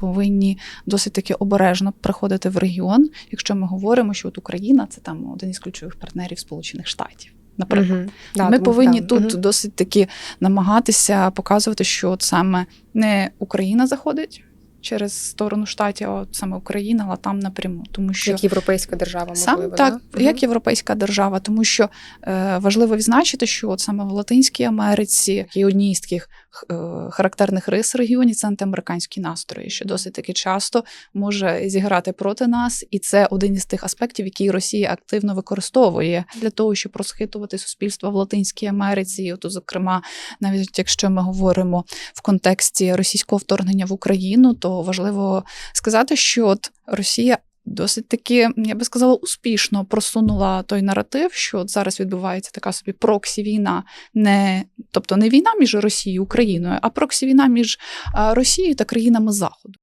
повинні досить таки обережно приходити в регіон, якщо ми говоримо, що от Україна це там один із ключових партнерів Сполучених Штатів. Наприклад. Да, ми да, повинні що, тут мгм. досить таки намагатися показувати, що от саме не Україна заходить через сторону штатів, а саме Україна, але там напряму, тому що як європейська держава, Сам так, да? Як європейська держава, тому що е, важливо відзначити, що от саме в Латинській Америці є одні з таких е, характерних рис регіонів це антиамериканські настрої, що досить таки часто може зіграти проти нас, і це один із тих аспектів, які Росія активно використовує для того, щоб розхитувати суспільство в Латинській Америці. І от, зокрема, навіть якщо ми говоримо в контексті російського вторгнення в Україну, то важливо сказати, що от Росія. Досить таки, я би сказала, успішно просунула той наратив, що от зараз відбувається така собі проксі-війна, не тобто не війна між Росією і Україною, а проксі-війна між Росією та країнами Заходу.